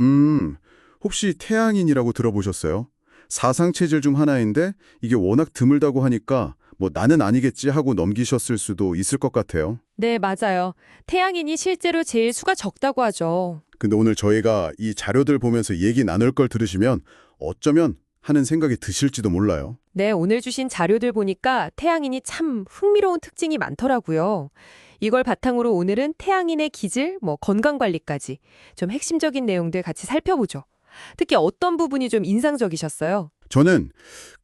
음, 혹시 태양인이라고 들어보셨어요? 사상체질 중 하나인데 이게 워낙 드물다고 하니까 뭐 나는 아니겠지 하고 넘기셨을 수도 있을 것 같아요. 네, 맞아요. 태양인이 실제로 제일 수가 적다고 하죠. 근데 오늘 저희가 이 자료들 보면서 얘기 나눌 걸 들으시면 어쩌면 하는 생각이 드실지도 몰라요. 네, 오늘 주신 자료들 보니까 태양인이 참 흥미로운 특징이 많더라고요. 이걸 바탕으로 오늘은 태양인의 기질, 뭐 건강관리까지 좀 핵심적인 내용들 같이 살펴보죠. 특히 어떤 부분이 좀 인상적이셨어요? 저는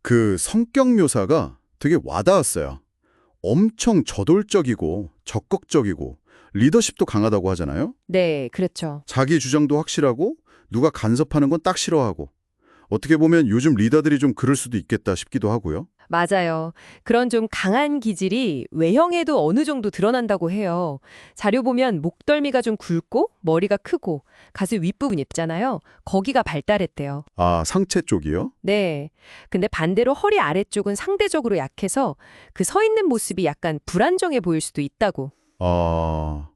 그 성격 묘사가 되게 와닿았어요. 엄청 저돌적이고 적극적이고 리더십도 강하다고 하잖아요. 네, 그렇죠. 자기 주장도 확실하고 누가 간섭하는 건 딱 싫어하고 어떻게 보면 요즘 리더들이 좀 그럴 수도 있겠다 싶기도 하고요. 맞아요. 그런 좀 강한 기질이 외형에도 어느 정도 드러난다고 해요. 자료 보면 목덜미가 좀 굵고 머리가 크고 가슴 윗부분 있잖아요. 거기가 발달했대요. 아, 상체 쪽이요? 네. 근데 반대로 허리 아래쪽은 상대적으로 약해서 그 서 있는 모습이 약간 불안정해 보일 수도 있다고. 아,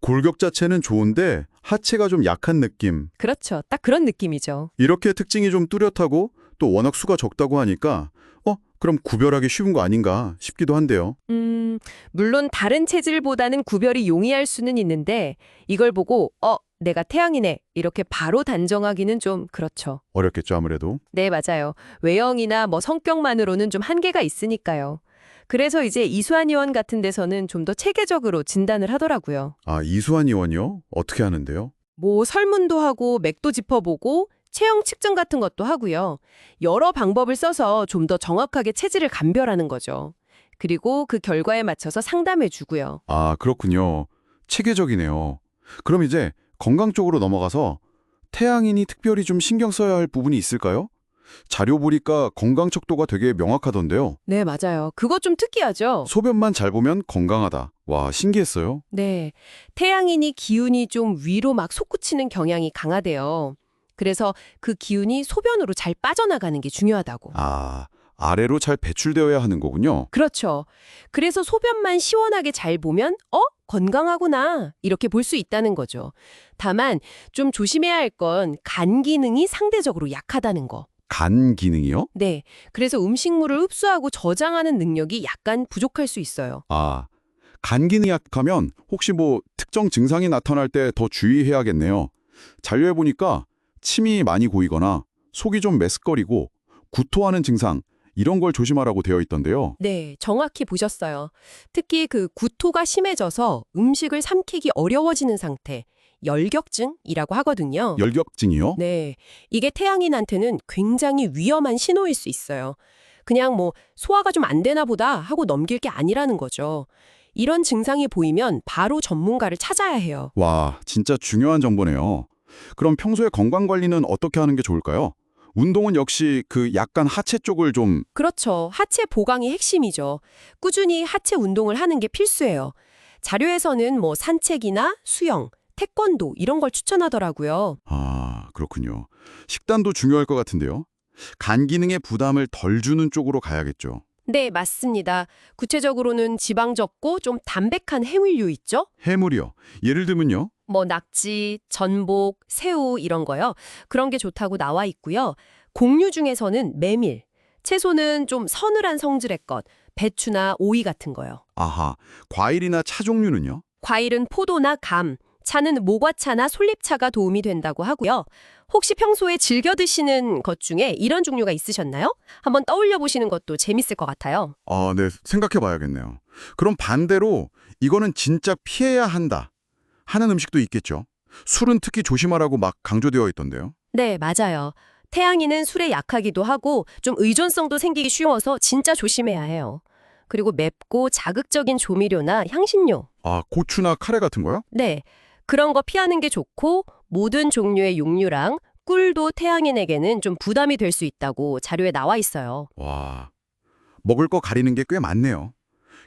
골격 자체는 좋은데 하체가 좀 약한 느낌. 그렇죠. 딱 그런 느낌이죠. 이렇게 특징이 좀 뚜렷하고 또 워낙 수가 적다고 하니까 어, 그럼 구별하기 쉬운 거 아닌가 싶기도 한데요. 음, 물론 다른 체질보다는 구별이 용이할 수는 있는데 이걸 보고 어, 내가 태양이네. 이렇게 바로 단정하기는 좀 그렇죠. 어렵겠죠, 아무래도. 네, 맞아요. 외형이나 뭐 성격만으로는 좀 한계가 있으니까요. 그래서 이제 이수한 의원 같은 데서는 좀 더 체계적으로 진단을 하더라고요. 아, 이수환 의원이요? 어떻게 하는데요? 뭐 설문도 하고 맥도 짚어보고 체형 측정 같은 것도 하고요. 여러 방법을 써서 좀 더 정확하게 체질을 감별하는 거죠. 그리고 그 결과에 맞춰서 상담해 주고요. 아, 그렇군요. 체계적이네요. 그럼 이제 건강 쪽으로 넘어가서 태양인이 특별히 좀 신경 써야 할 부분이 있을까요? 자료 보니까 건강 척도가 되게 명확하던데요. 네, 맞아요. 그거 좀 특이하죠? 소변만 잘 보면 건강하다. 와, 신기했어요. 네. 태양인이 기운이 좀 위로 막 솟구치는 경향이 강하대요. 그래서 그 기운이 소변으로 잘 빠져나가는 게 중요하다고. 아, 아래로 잘 배출되어야 하는 거군요. 그렇죠. 그래서 소변만 시원하게 잘 보면 어? 건강하구나. 이렇게 볼 수 있다는 거죠. 다만 좀 조심해야 할 건 간 기능이 상대적으로 약하다는 거. 간 기능이요? 네. 그래서 음식물을 흡수하고 저장하는 능력이 약간 부족할 수 있어요. 아, 간 기능이 약하면 혹시 뭐 특정 증상이 나타날 때 더 주의해야겠네요. 자료에 보니까 침이 많이 고이거나 속이 좀 메스꺼리고 구토하는 증상 이런 걸 조심하라고 되어 있던데요. 네, 정확히 보셨어요. 특히 그 구토가 심해져서 음식을 삼키기 어려워지는 상태, 열격증이라고 하거든요. 열격증이요? 네, 이게 태양인한테는 굉장히 위험한 신호일 수 있어요. 그냥 뭐 소화가 좀 안 되나 보다 하고 넘길 게 아니라는 거죠. 이런 증상이 보이면 바로 전문가를 찾아야 해요. 와, 진짜 중요한 정보네요. 그럼 평소에 건강 관리는 어떻게 하는 게 좋을까요? 운동은 역시 그 약간 하체 쪽을 좀 그렇죠. 하체 보강이 핵심이죠. 꾸준히 하체 운동을 하는 게 필수예요. 자료에서는 뭐 산책이나 수영, 태권도 이런 걸 추천하더라고요. 아, 그렇군요. 식단도 중요할 것 같은데요. 간 기능에 부담을 덜 주는 쪽으로 가야겠죠. 네, 맞습니다. 구체적으로는 지방 적고 좀 담백한 해물류 있죠? 해물이요. 예를 들면요. 뭐 낙지, 전복, 새우 이런 거요. 그런 게 좋다고 나와 있고요. 곡류 중에서는 메밀, 채소는 좀 서늘한 성질의 것, 배추나 오이 같은 거요. 아하, 과일이나 차 종류는요? 과일은 포도나 감, 차는 모과차나 솔잎차가 도움이 된다고 하고요. 혹시 평소에 즐겨 드시는 것 중에 이런 종류가 있으셨나요? 한번 떠올려 보시는 것도 재밌을 것 같아요. 아, 네, 생각해 봐야겠네요. 그럼 반대로 이거는 진짜 피해야 한다 하는 음식도 있겠죠. 술은 특히 조심하라고 막 강조되어 있던데요. 네, 맞아요. 태양이는 술에 약하기도 하고 좀 의존성도 생기기 쉬워서 진짜 조심해야 해요. 그리고 맵고 자극적인 조미료나 향신료. 아, 고추나 카레 같은 거요? 네. 그런 거 피하는 게 좋고 모든 종류의 육류랑 꿀도 태양인에게는 좀 부담이 될 수 있다고 자료에 나와 있어요. 와, 먹을 거 가리는 게 꽤 많네요.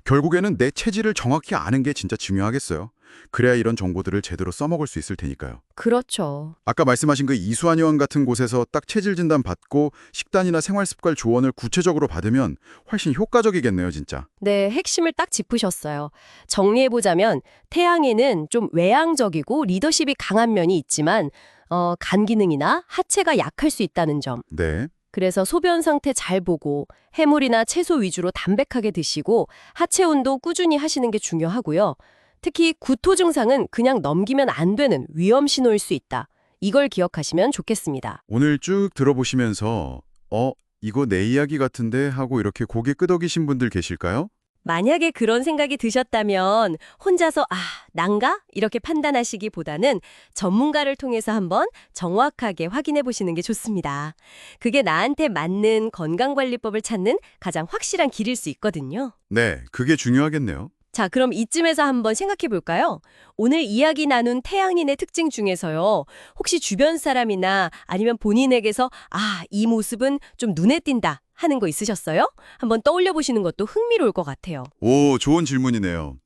결국에는 내 체질을 정확히 아는 게 진짜 중요하겠어요. 그래야 이런 정보들을 제대로 써먹을 수 있을 테니까요. 그렇죠. 아까 말씀하신 그 이수한 의원 같은 곳에서 딱 체질 진단 받고 식단이나 생활 습관 조언을 구체적으로 받으면 훨씬 효과적이겠네요, 진짜. 네, 핵심을 딱 짚으셨어요. 정리해보자면 태양에는 좀 외향적이고 리더십이 강한 면이 있지만 어, 간 기능이나 하체가 약할 수 있다는 점. 네. 그래서 소변 상태 잘 보고 해물이나 채소 위주로 담백하게 드시고 하체 운동 꾸준히 하시는 게 중요하고요. 특히 구토 증상은 그냥 넘기면 안 되는 위험 신호일 수 있다. 이걸 기억하시면 좋겠습니다. 오늘 쭉 들어보시면서 어, 이거 내 이야기 같은데 하고 이렇게 고개 끄덕이신 분들 계실까요? 만약에 그런 생각이 드셨다면 혼자서 아, 난가? 이렇게 판단하시기보다는 전문가를 통해서 한번 정확하게 확인해 보시는 게 좋습니다. 그게 나한테 맞는 건강관리법을 찾는 가장 확실한 길일 수 있거든요. 네, 그게 중요하겠네요. 자, 그럼 이쯤에서 한번 생각해 볼까요? 오늘 이야기 나눈 태양인의 특징 중에서요. 혹시 주변 사람이나 아니면 본인에게서 아, 이 모습은 좀 눈에 띈다 하는 거 있으셨어요? 한번 떠올려 보시는 것도 흥미로울 것 같아요. 오, 좋은 질문이네요.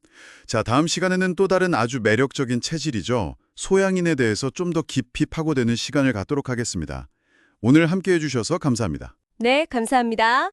자, 다음 시간에는 또 다른 아주 매력적인 체질이죠. 소양인에 대해서 좀 더 깊이 파고드는 시간을 갖도록 하겠습니다. 오늘 함께 해 주셔서 감사합니다. 네, 감사합니다.